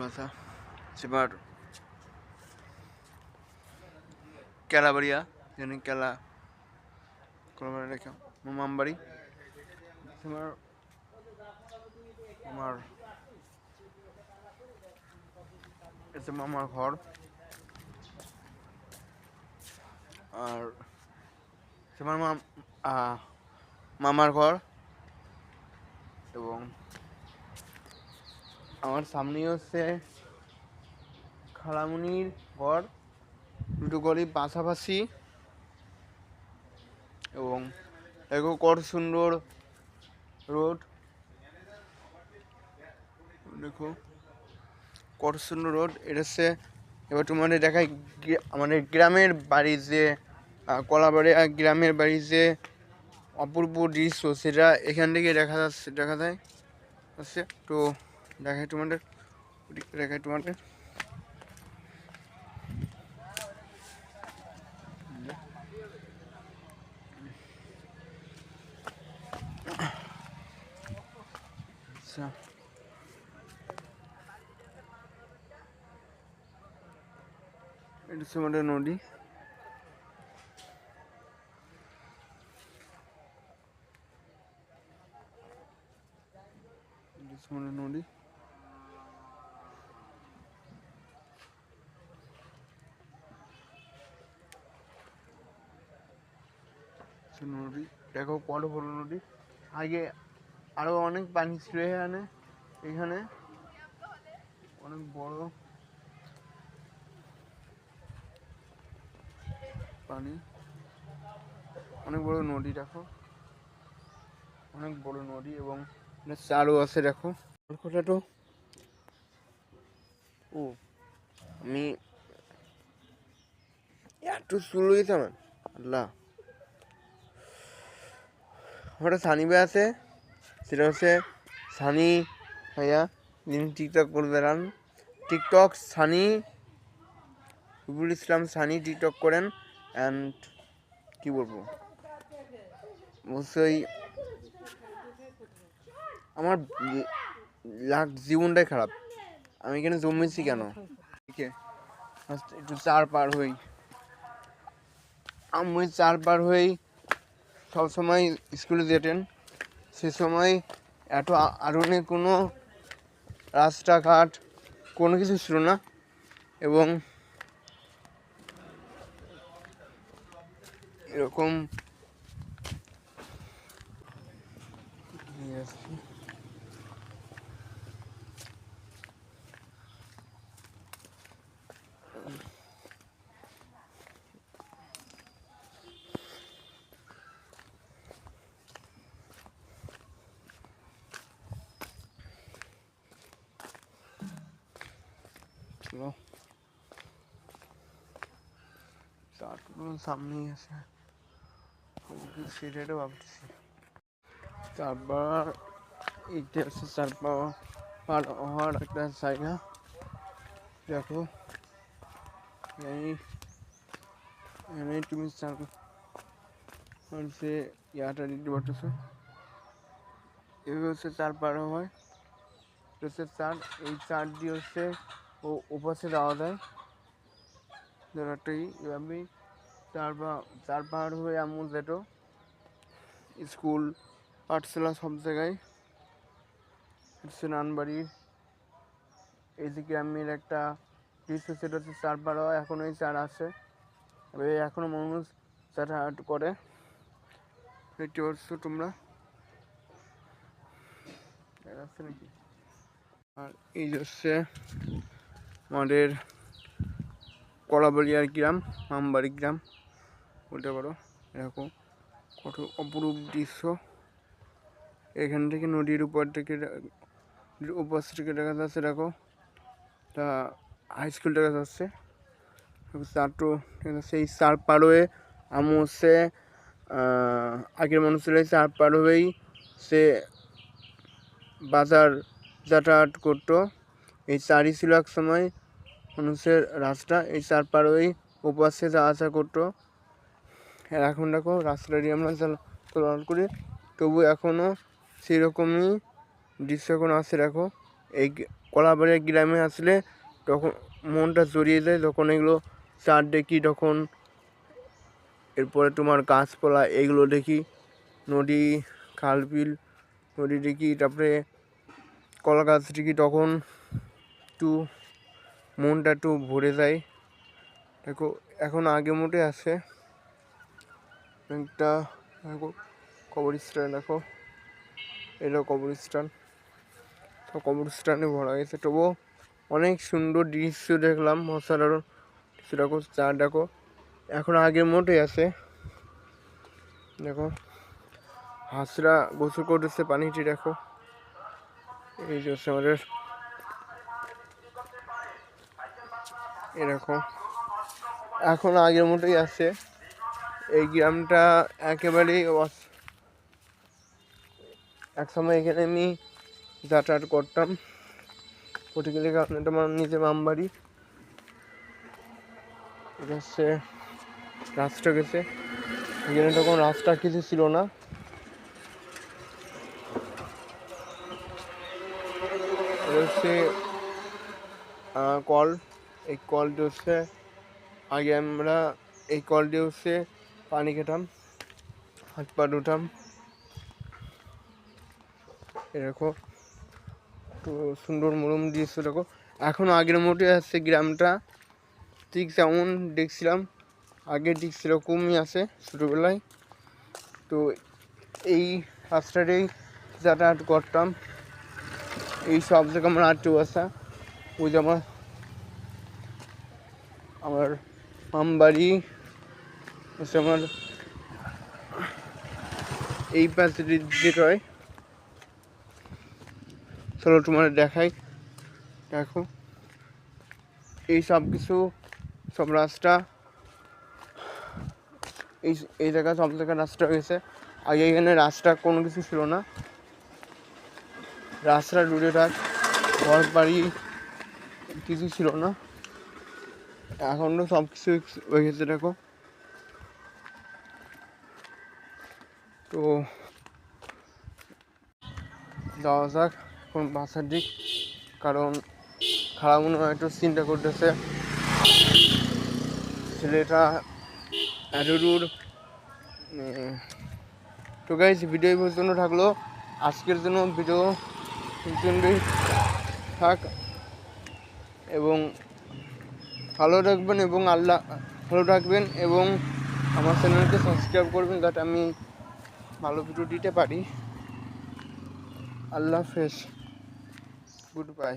বাসা সেবার কেলাবাড়িয়া জানি কেলা কলাবাড়ি রেখা মামবাড়ি সেবার আমার এটা মামার ঘর। আর সেবার মাম মামার ঘর এবং আমার সামনেই হচ্ছে খালামুনির ঘর। দুটো ঘরই পাশাপাশি। এবং দেখো কত সুন্দর রোড। দেখো কত সুন্দর রোড। এটা হচ্ছে, এবার তোমাদের দেখাই আমাদের গ্রামের বাড়ি যে কলাবাড়িয়া গ্রামের বাড়ির যে অপূর্ব দৃশ্য, সেটা এখান থেকে দেখা যাচ্ছে, দেখা যায়। আছে তো দেখাই তোমাদের দেখাই তোমাদের। আচ্ছা। এটা হচ্ছে আমাদের নদী এটা হচ্ছে আমাদের নদী হচ্ছে নদী, দেখো বড় বড় নদী। আগে আরও অনেক পানি ছিল এখানে এখানে। অনেক বড় পানি। অনেক বড় নদী, দেখো। অনেক বড় নদী এবং চারও আছে, দেখো। তো ও, আমি এত চুল হয়েছে আমার আল্লাহ। একটা সানি ভাই আছে সেটা হচ্ছে সানি ভাইয়া, যিনি টিকটক করে বেড়ান। টিকটক সানি রুবুল ইসলাম সানি টিকটক করেন অ্যান্ড কী বলব? অবশ্যই আমার লাখ জীবনটাই খারাপ। আমি এখানে জমেছি কেন? ঠিক একটু চার পার হই। আমি চার পার হই সবসময় স্কুলে যেতেন। সে সময় এত আ- কোনো রাস্তাঘাট, কোনো কিছু ছিল না এবং এরকম নিয়ে আসছি। চলো চারগুলো সামনেই আছে সেটাও ভাবছি তারপর এইটা হচ্ছে তারপর পার হওয়ার একটা জায়গা দেখো এই এখানে তুমি চার হচ্ছে ইয়াটা দিতে পারতেছো এভাবে হচ্ছে চার পার হয় এটা হচ্ছে চার এই চার দিয়ে হচ্ছে ও ওপাশে যাওয়া যায়। ধরাটাই এভাবেই চার পাহাড় হয়ে এমন যেত স্কুল পাঠশালা সব জায়গায়। নানবাড়ির যে গ্রামের একটা দৃশ্য সেটা হচ্ছে চার পাড়া, এখনও এই চার আছে। এবার এখনও মানুষ চার হাট করে। দেখতে পাচ্ছ তোমরা? আর এই হচ্ছে আমাদের কলাবাড়িয়ার গ্রাম মামবাড়ি গ্রাম। বলতে পারো, এরকম কত অপরূপ দৃশ্য। এখান থেকে নদীর উপর থেকে উপর থেকে দেখা যাচ্ছে, দেখো তা হাই স্কুল দেখা যাচ্ছে। চারটো সেই চার পাড়োয়ে আমি হচ্ছে আগের মানুষ ছিল চার পার হয়েই সে বাজার যাতায়াত করতো। এই চারই ছিল এক সময় মানুষের রাস্তা। এই চার হয়েই ওপাশে যাওয়া আসা করতো। এখন দেখো রাস্তাটা আমরা চলা- চলাচল করি, তবু এখনও সেরকমই দৃশ্য এখন আছে দেখো। এই কলাবাড়িয়া গ্রামে আসলে তখন মনটা জড়িয়ে যায় তখন এগুলো চার দেখি তখন এরপরে তোমার গাছপালা, এগুলো দেখি, নদী, খাল বিল, নদী দেখি, তারপরে কলা গাছ দেখি, তখন একটু মনটা একটু ভরে যায়। দেখো, এখন আগে মোটে আছে। একটা, দেখো কবরস্থান দেখো। এলো কবরস্থান তো কবরস্থানে ভরা গেছে তবুও অনেক সুন্দর দৃশ্য দেখলাম, অসাধারণ। দৃশ্য দেখো চা দেখো। এখন আগের মোটে আছে। দেখো, হাঁসরা গোসল করতেছে পানিটি, দেখো। এই যে আমাদের এরকম। এখন আগের মতোই আছে। এই গ্রামটা একেবারেই এক সময় এখানে আমি যাতায়াত করতাম। পর্টিকুলার কারণে আমার নিজে মামবাড়ি এটা হচ্ছে রাস্তা গেছে। এখানে তখন রাস্তা কিছু ছিল না। হচ্ছে কল। এই কলটি হচ্ছে আগে আমরা এই কল দিয়ে হচ্ছে পানি খেতাম, হাত পা ধুতাম। এরকম তো সুন্দর মরম দৃশ্য দেখো। এখন আগের মতো আছে গ্রামটা। ঠিক যেমন দেখছিলাম, আগে ঠিক সেরকমই আছে ছোটোবেলায়। তো এই রাস্তাটাই যাতায়াত করতাম। এই সব জায়গায় আমার আটটু আসা ওই যে আমার আমার মামবাড়ি হচ্ছে আমার এই পাশে যেটা হয় চলো তোমার দেখাই। দেখো, এই সব কিছু সব রাস্তা, এই এই জায়গা সব জায়গায় রাস্তা হয়েছে আগে এখানে রাস্তা কোনো কিছু ছিল না। রাস্তা দূরে থাক ঘর বাড়ি কিছু ছিল না। এখন তো সব কিছু হয়ে গেছে দেখো। তো যাওয়া যাক এখন বাসার দিক কারণ খারাপ মনে হয় একটু চিন্তা করতেছে। ছেলেটা এত দূর উম, তো গাইজ ভিডিও পর্যন্ত থাকল। আজকের জন্য ভিডিও থাক এবং ভালো রাখবেন এবং আল্লাহ ভালো রাখবেন এবং আমার চ্যানেলকে সাবস্ক্রাইব করবেন যাতে আমি ভালো ভিডিও দিতে পারি। আল্লাহ হাফেজ। Good bye